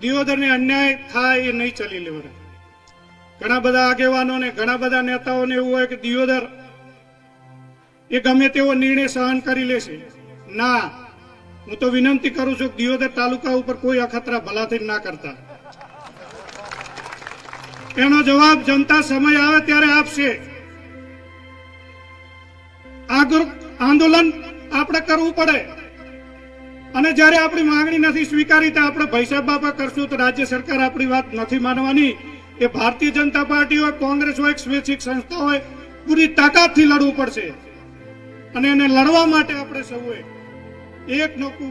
દિયોદરને અન્યાય થાય એ નહીં ચલી લેવાના. ઘણા બધા આગેવાનો ને ઘણા બધા નેતાઓને એવું હોય કે દિયોદર એ ગમે તેવો નિર્ણય સહન કરી લેશે. ના, હું તો વિનંતી કરું છું કે દિયોદર તાલુકા ઉપર કોઈ અખતરા ભલાથી ના કરતા. એનો જવાબ જનતા સમય આવે ત્યારે આપશે. આગળ આંદોલન આપણે કરવું પડે. અને જ્યારે આપણી માંગણી નથી સ્વીકારી તો આપણે ભૈસાબ બાપા કરશું તો રાજ્ય સરકાર આપણી વાત નથી માનવાની. એ ભારતીય જનતા પાર્ટી હોય, કોંગ્રેસ હોય સ્વૈચ્છિક સંસ્થા હોય, પૂરી તાકાતથી લડવું પડશે. અને એને લડવા માટે આપણે સૌએ એક નોકું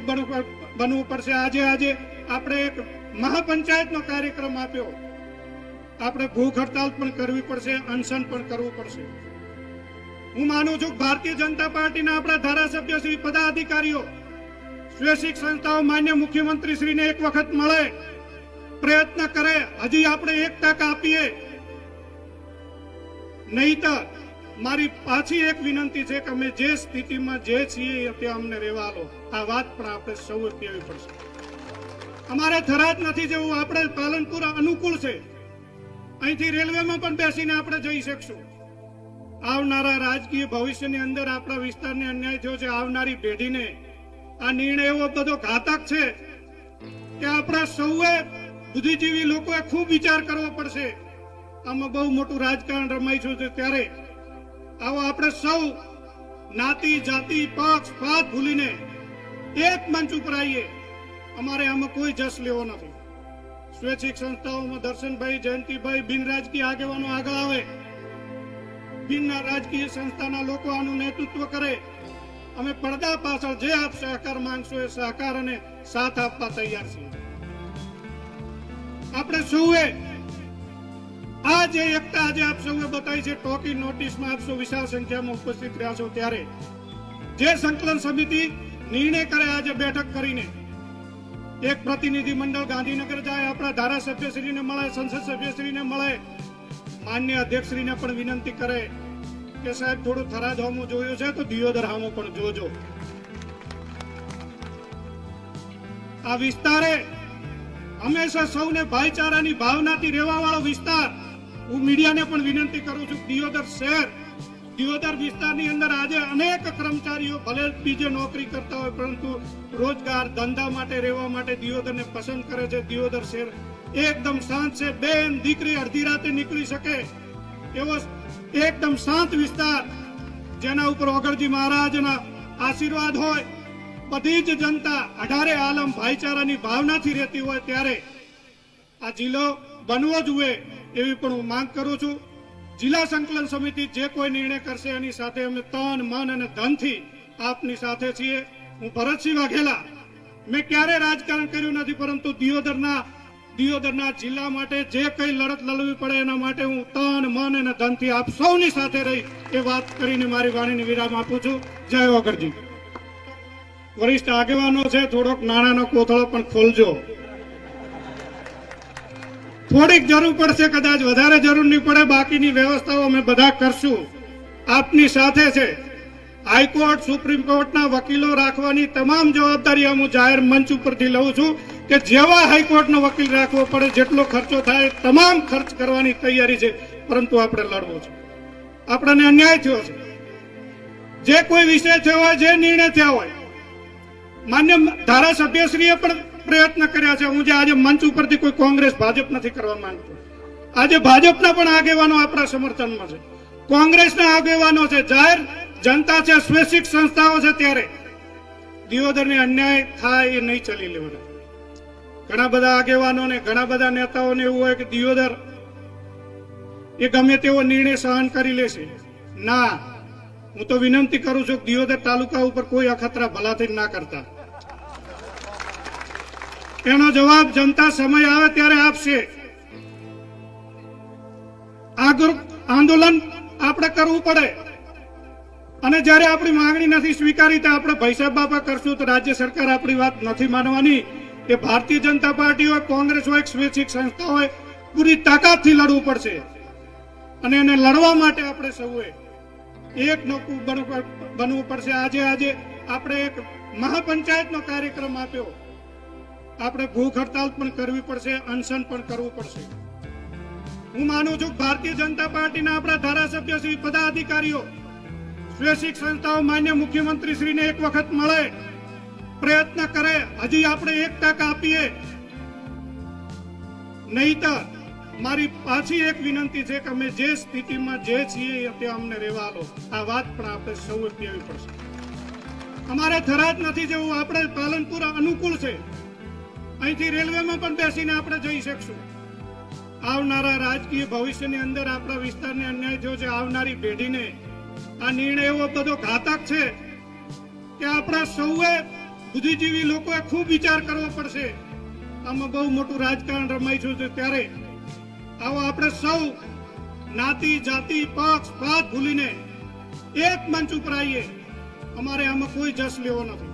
બનવું પડશે. આજે આજે આપણે એક મહાપંચાયતનો કાર્યક્રમ આપ્યો. આપણે ભૂખ હડતાલ પણ કરવી પડશે, અનશન પણ કરવું પડશે. હું માનું છું ભારતીય જનતા પાર્ટીના આપણા ધારાસભ્ય શ્રી પદાધિકારીઓ સ્વૈચ્છિક સંસ્થાઓ માન્ય મુખ્યમંત્રી શ્રીને એક વખત મળે. પ્રયત્ન કરે. હજી આપણે એક તક આપીએ. નહીં તો મારી પાછી એક વિનંતી છે કે અમે જે સ્થિતિમાં જે છીએ ત્યાં અમને રહેવા લો આ વાત પણ આપણે સૌએ કહેવી પડશે. અમારે થરાદ નથી જવું આપણે પાલનપુર અનુકૂળ છે. અહીંથી રેલવેમાં પણ બેસીને આપણે જઈ શકશું. આવનારા રાજકીય ભવિષ્યની અંદર આપણા વિસ્તારને અન્યાય થયો છે. આવનારી પેઢીને આ નિર્ણય એવો બધો ઘાતક છે કે આપણા સૌએ બુદ્ધિજીવી લોકોએ ખૂબ વિચાર કરવો પડશે. આમાં બહુ મોટું રાજકારણ રમાઈ છે ત્યારે. આવો આપણે સૌ નાતી, જાતિ, પક્ષ પાત ભૂલીને એક મંચ ઉપર આવીએ. અમારે આમાં કોઈ જસ લેવો નથી. સ્વૈચ્છિક સંસ્થાઓમાં દર્શનભાઈ, જયંતિભાઈ બિન રાજકીય આગેવાનો આગળ આવે. બિન રાજકીય સંસ્થાના લોકો આનું નેતૃત્વ કરે. અમે પડદા પાછળ જે આપ સહકાર માંગશો એ સહકાર અને સાથ આપવા તૈયાર છીએ. આપણે સૌએ આ જે એકતા આજે આપ સૌએ બતાવી છે, ટોકી નોટિસમાં આપ સૌ વિશાળ સંખ્યામાં ઉપસ્થિત રહ્યા છો ત્યારે જે સંકલન સમિતિ નિર્ણય કરે આજે બેઠક કરીને, એક પ્રતિનિધિ મંડળ ગાંધીનગર જાય, આપણા ધારાસભ્યશ્રીને મળે, સંસદ સભ્યશ્રીને મળે, માન્ય અધ્યક્ષશ્રીને પણ વિનંતી કરે કે સાહેબ, થોડું થરાદ જોયું છે, તો દિયોદર પણ જોજો. આ વિસ્તારે હંમેશા સૌને ભાઈચારાની ભાવનાથી રહેવા વાળો વિસ્તાર. હું મીડિયાને પણ વિનંતી કરું છું, દિયોદર શહેર, દિયોદર વિસ્તારની અંદર આજે અનેક કર્મચારીઓ ભલે બીજે નોકરી કરતા હોય, પરંતુ રોજગાર, ધંધા માટે, રહેવા માટે દિયોદરને પસંદ કરે છે. દિયોદર શહેર એકદમ શાંત છે, બેન દીકરી અડધી રાતે નીકળી શકે એવો એકદમ શાંત વિસ્તાર. જેના ઉપર ઓગળજી મહારાજના આશીર્વાદ હોય, બધી જ જનતા અઢારે આલમ ભાઈચારાની ભાવનાથી રહેતી હોય ત્યારે આ જિલ્લો બનવો જોઈએ એવી પણ હું માંગ કરું છું. જિલ્લા સંકલન સમિતિ જે કોઈ નિર્ણય કરશે એની સાથે અમે તન, મન અને ધનથી આપની સાથે છીએ. હું ભરતસિંહ વાઘેલા. મેં ક્યારે રાજકારણ કર્યું નથી, પરંતુ દિયોદરના દિયોદરના જિલ્લા માટે જે કઈ લડત લડવી પડે એના માટે હું તન, મન અને ધનથી આપ સૌની સાથે રહી એ વાત કરીને મારી વાણીને વિરામ આપું છું. જય વગરજી વરિષ્ઠ આગેવાનો છે, થોડોક નાણાંનો કોથળો પણ ખોલજો. થોડીક જરૂર પડશે, કદાચ વધારે જરૂર નહીં પડે, બાકીની વ્યવસ્થાઓ અમે બધા કરશું. આપની સાથે છે. હાઈકોર્ટ, સુપ્રીમ કોર્ટના વકીલો રાખવાની તમામ જવાબદારી હું જાહેર મંચ ઉપરથી લઉં છું કે જેવા હાઈકોર્ટનો વકીલ રાખવો પડે, જેટલો ખર્ચો થાય, તમામ ખર્ચ કરવાની તૈયારી છે. પરંતુ આપણે લડવું છે. આપણને અન્યાય થયો છે. જે કોઈ વિષય થયો હોય, જે નિર્ણય થયા હોય, માન્ય ધારાસભ્યશ્રીએ પણ પ્રયત્ન કર્યા છે. હું જે આજે મંચ ઉપરથી કોઈ કોંગ્રેસ, ભાજપ નથી કરવા માંગતો. આજે ભાજપના પણ આગેવાનો આપણા સમર્થનમાં છે. કોંગ્રેસના આગેવાનો છે. જાહેર જનતા છે, સ્વૈચ્છિક સંસ્થાઓ છે ત્યારે દિયોદરને અન્યાય થાય એ નહીં ચાલી લેવાના. ઘણા બધા આગેવાનો ને ઘણા બધા નેતાઓને એવું હોય કે દિયોદર એ ગમે તેવો નિર્ણય સહન કરી લેશે. ના, હું તો વિનંતી કરું છું કે દિયોદર તાલુકા ઉપર કોઈ અખતરા ભલાથી ના કરતા. એનો જવાબ જનતા સમય આવે ત્યારે આપશે. આગળ આંદોલન આપણે કરવું પડે. અને જ્યારે આપણી માંગણી નથી સ્વીકારી, તો આપણે ભૈસાબ બાપા કરશું તો રાજ્ય સરકાર આપણી વાત નથી માનવાની. એ ભારતીય જનતા પાર્ટી હોય, કોંગ્રેસ હોય સ્વૈચ્છિક સંસ્થા હોય, પૂરી તાકાતથી લડવું પડશે. અને એને લડવા માટે આપણે સૌએ એક નોકું બનવું પડશે. આજે આજે આપણે એક મહાપંચાયતનો કાર્યક્રમ આપ્યો. આપણે ભૂખ હડતાલ પણ કરવી પડશે, અનશન પણ કરવું પડશે. હું માનું છું ભારતીય જનતા પાર્ટીના આપણા ધારાસભ્ય શ્રી પદાધિકારીઓ સ્વૈચ્છિક સંસ્થાઓ માન્ય મુખ્યમંત્રી શ્રીને એક વખત મળે, પ્રયત્ન કરે, હજી આપણે એક તક આપીએ. નહીતર, મારી પાછી એક વિનંતી છે કે અમે જે સ્થિતિમાં જે છીએ ત્યાં અમને રહેવા લો આ વાત પણ આપણે સૌએ કહેવી પડશે. અમારે થરાદ નથી જવું આપણે પાલનપુર અનુકૂળ છે. અહીંથી રેલવેમાં પણ બેસીને આપણે જઈ શકશું. આવનારા રાજકીય ભવિષ્યની અંદર આપણા વિસ્તારને અન્યાય થયો છે. આવનારી પેઢીને આ નિર્ણય એવો બધો ઘાતક છે કે આપણા સૌએ બુદ્ધિજીવી લોકોએ ખૂબ વિચાર કરવો પડશે. આમાં બહુ મોટું રાજકારણ રમાઈ છે ત્યારે. આવો આપણે સૌ જ્ઞાતિ જાતિ, પક્ષ પાત ભૂલીને એક મંચ ઉપર આવીએ. અમારે આમાં કોઈ જસ લેવો નથી.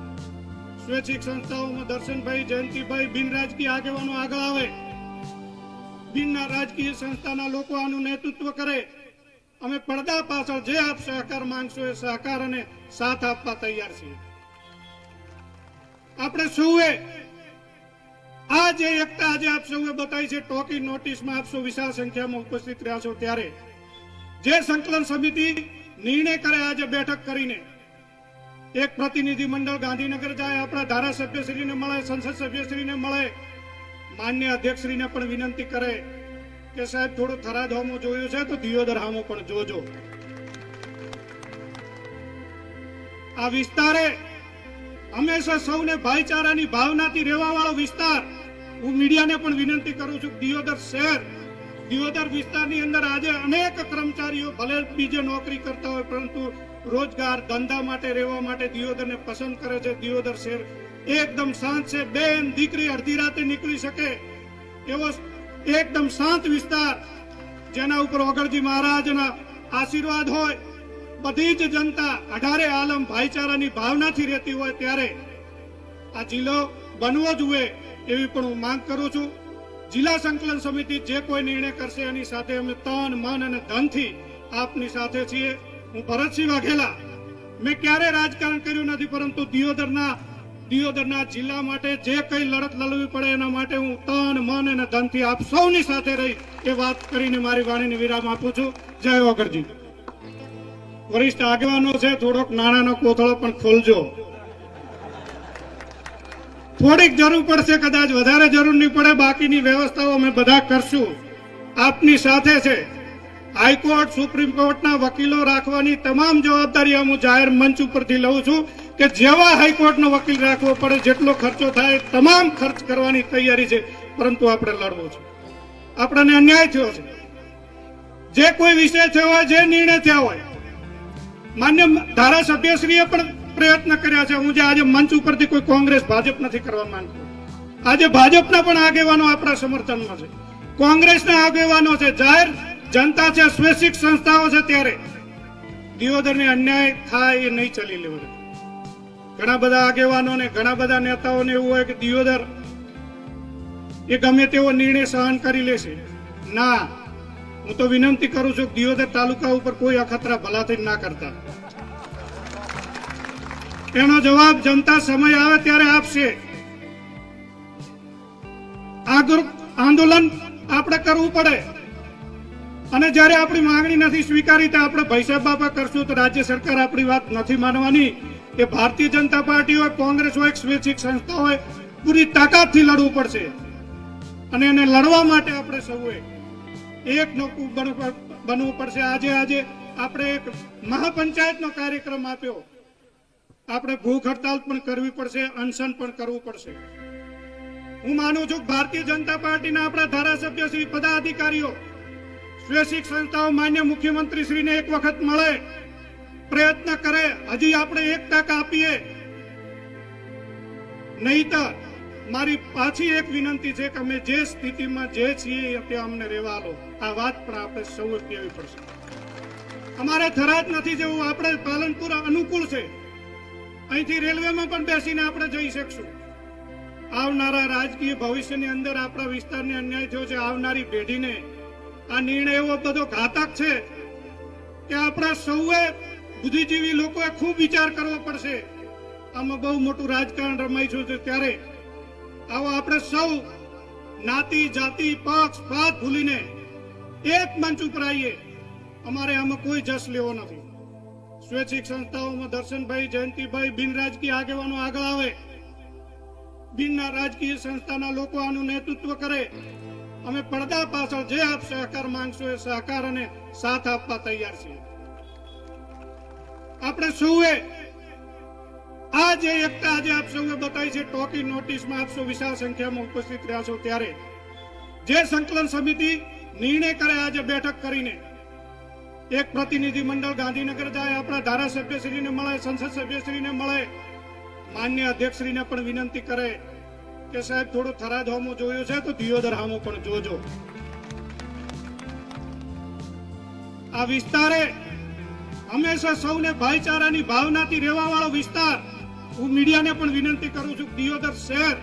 સ્વૈચ્છિક સંસ્થાઓમાં દર્શનભાઈ, જયંતિભાઈ બિન રાજકીય આગેવાનો આગળ આવે. બિન રાજકીય સંસ્થાના લોકો આનું નેતૃત્વ કરે. અમે પડદા પાછળ જે આપ સહકાર માંગશો એ સહકાર અને સાથ આપવા તૈયાર છીએ. આપણે સૌએ આ જે એકતા આજે આપ સૌએ બતાવી છે, ટોકી નોટિસમાં આપ વિશાળ સંખ્યામાં ઉપસ્થિત રહ્યા છો ત્યારે જે સંકલન સમિતિ નિર્ણય કરે આજે બેઠક કરીને, એક પ્રતિનિધિ મંડળ ગાંધીનગર જાય, આપણા ધારાસભ્યશ્રીને મળે, સંસદ સભ્યશ્રીને મળે, માન્ય અધ્યક્ષશ્રીને પણ વિનંતી કરે કે સાહેબ, થોડું થરાદ હોમું જોયું છે તો દિયોદર હામો પણ જોજો. આ વિસ્તારે હંમેશા સૌને ભાઈચારાની ભાવનાથી રહેવા વાળો વિસ્તાર. હું મીડિયાને પણ વિનંતી કરું છું, દિયોદર શહેર, દિયોદર વિસ્તારની અંદર આજે અનેક કર્મચારીઓ ભલે બીજે નોકરી કરતા હોય, પરંતુ રોજગાર, ધંધા માટે, રહેવા માટે દિયોદરને પસંદ કરે છે. દિયોદર શહેર એકદમ શાંત છે, બેન, દીકરી અડધી રાતે નીકળી શકે એવો એકદમ શાંત વિસ્તાર. જેના ઉપર વગરજી મહારાજના આશીર્વાદ હોય, બધી જ જનતા અઢારે આલમ ભાઈચારાની ભાવનાથી રહેતી હોય ત્યારે આ જિલ્લો બનવો જોઈએ એવી પણ હું માંગ કરું છું. જિલ્લા સંકલન સમિતિ જે કોઈ નિર્ણય કરશે એની સાથે અમે તન, મન અને ધનથી આપની સાથે છીએ. હું ભરતસિંહ વાઘેલા. મેં ક્યારે રાજકારણ કર્યું નથી, પરંતુ દિયોદરના દિયોદરના જિલ્લા માટે જે કઈ લડત લડવી પડે એના માટે હું તન, મન અને ધનથી આપ સૌની સાથે રહી એ વાત કરીને મારી વાણીને વિરામ આપું છું. જય વગરજી વરિષ્ઠ આગેવાનો છે, થોડોક નાણાનો કોથળો પણ ખોલજો. થોડીક જરૂર પડશે, કદાચ વધારે જરૂર નહીં પડે, બાકીની વ્યવસ્થાઓ અમે બધા કરશું. આપની સાથે છે. હાઈકોર્ટ, સુપ્રીમ કોર્ટના વકીલો રાખવાની તમામ જવાબદારી હું જાહેર મંચ ઉપરથી લઉં છું. કે જેવા હાઈકોર્ટનો વકીલ રાખવો પડે, જેટલો ખર્ચો થાય, તમામ ખર્ચ કરવાની તૈયારી છે, પરંતુ આપણે લડવો છે. આપણને અન્યાય થયો છે. જે કોઈ વિષય થયો હોય, જે નિર્ણય થયા હોય, માન્ય ધારાસભ્યશ્રીએ પણ પ્રયત્ન કર્યા છે. હું જે આજે મંચ ઉપરથી કોઈ કોંગ્રેસ ભાજપ નથી કરવા માંગતો. આજે ભાજપના પણ આગેવાનો આપણા સમર્થનમાં છે. કોંગ્રેસના આગેવાનો છે. જાહેર જનતા છે, સ્વૈચ્છિક સંસ્થાઓ છે ત્યારે. દિયોદરને અન્યાય થાય એ નહીં ચલી લેવું ઘણા બધા આગેવાનો ને ઘણા બધા નેતાઓને એવું હોય કે દિયોદર એ ગમે તેવો નિર્ણય સહન કરી લેશે ના, હું તો વિનંતી કરું છું દિયોદર તાલુકા ઉપર કોઈ અખતરા ભલાથી ના કરતા. એનો જવાબ જનતા સમય આવે ત્યારે આપશે. આંદોલન આપણે કરવું પડે. અને જ્યારે આપણી માંગણી નથી સ્વીકારી તો આપણે ભૈસાબ બાપા કરશું તો રાજ્ય સરકાર આપણી વાત નથી માનવાની. એ ભારતીય જનતા પાર્ટી હોય, કોંગ્રેસ હોય સ્વૈચ્છિક સંસ્થા હોય, પૂરી તાકાતથી લડવું પડશે. અને એને લડવા માટે આપણે સૌએ એક નોકું બનવું પડશે. આજે આજે આપણે એક મહાપંચાયતનો કાર્યક્રમ આપ્યો. આપણે ભૂખ હડતાલ પણ કરવી પડશે, અનશન પણ કરવું પડશે. હું માનું છું ભારતીય જનતા પાર્ટીના આપણા ધારાસભ્ય શ્રી પદાધિકારીઓ સ્વૈચ્છિક સંસ્થાઓ માન્ય મુખ્યમંત્રી શ્રીને એક વખત મળે, પ્રયત્ન કરે, હજી આપણે એક તક આપીએ. નહીતર, મારી પાછી એક વિનંતી છે કે અમે જે સ્થિતિમાં જે છીએ ત્યાં અમને રહેવા લો આ વાત પણ આપણે સૌ કહેવી પડશે. અમારે થરાદ નથી જવું આપણે પાલનપુર અનુકૂળ છે. અહીંથી રેલવેમાં પણ બેસીને આપણે જઈ શકશું. આવનારા રાજકીય ભવિષ્યની અંદર આપણા વિસ્તારને અન્યાય થયો છે. આવનારી પેઢીને આ નિર્ણય એવો બધો ઘાતક છે, કે આપણા સૌએ બુદ્ધિજીવી લોકોએ ખૂબ વિચાર કરવો પડશે. આમાં બહુ મોટું રાજકારણ રમાઈ છે ત્યારે આવો આપણે સૌ જ્ઞાતિ જાતિ, પક્ષ પાત ભૂલીને એક મંચ ઉપર આવીએ. અમારે આમાં કોઈ જશ લેવો નથી. સ્વૈચ્છિક સંસ્થાઓમાં દર્શનભાઈ, જયંતિભાઈ બિન રાજકીય આગેવાનો આગળ આવે. બિન રાજકીય સંસ્થાના લોકો આનું નેતૃત્વ કરે. અમે પડદા પાછળ જે આપ સહકાર માંગશો એ સહકાર અને સાથ આપવા તૈયાર છીએ. આપણે સૌએ આ જે એકતા આજે આપ સૌએ બતાવી છે, ટોકી નોટિસમાં આપ વિશાળ સંખ્યામાં ઉપસ્થિત રહ્યા છો ત્યારે જે સંકલન સમિતિ નિર્ણય કરે આજે બેઠક કરીને, એક પ્રતિનિધિ મંડળ ગાંધીનગર જાય, આપણા ધારાસભ્યશ્રીને મળે, સંસદ સભ્યશ્રીને મળે, માન્ય અધ્યક્ષશ્રીને પણ વિનંતી કરે કે સાહેબ, થોડો થરાદ હોમો જોયો છે તો દિયોદર હામો પણ જોજો. આ વિસ્તારે હંમેશા સૌને ભાઈચારાની ભાવનાથી રહેવા વાળો વિસ્તાર. હું મીડિયાને પણ વિનંતી કરું છું, દિયોદર શહેર,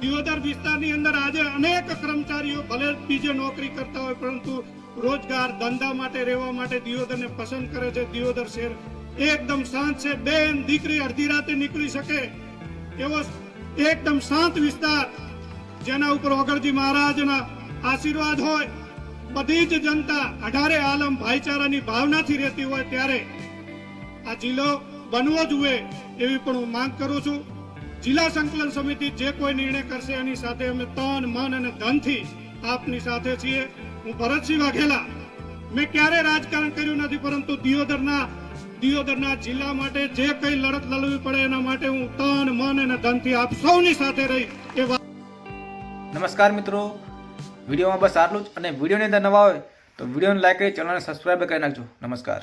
દિયોદર વિસ્તારની અંદર આજે અનેક કર્મચારીઓ ભલે બીજે નોકરી કરતા હોય, પરંતુ રોજગાર, ધંધા માટે, રહેવા માટે દિયોદરને પસંદ કરે છે. દિયોદર શહેર એકદમ શાંત છે. બેન, દીકરી અડધી રાતે નીકળી શકે. એવો એકદમ શાંત વિસ્તાર, જેના ઉપર વગરજી મહારાજના આશીર્વાદ હોય, બધી જ જનતા અઢારે આલમ ભાઈચારાની ભાવનાથી રહેતી હોય ત્યારે આ જિલ્લો બનવો જોઈએ એવી પણ હું માંગ કરું છું. જિલ્લા સંકલન સમિતિ જે કોઈ નિર્ણય કરશે એની સાથે અમે તન, મન અને ધનથી આપની સાથે છીએ. હું ભરતસિંહ વાઘેલા, મેં ક્યારે રાજકારણ કર્યું નથી, પરંતુ દિયોદરના દિયોદરના જિલ્લા માટે જે કઈ લડત લડવી પડે એના માટે હું તન, મન અને ધનથી આપ સૌની સાથે રહી એ નમસ્કાર મિત્રો. વિડીયોમાં બસ આટલું જ અને વિડીયોની અંદર નવા હોય તો વિડીયોને લાઈક કરી, ચેનલને સબસ્ક્રાઈબ કરી નાખજો. નમસ્કાર.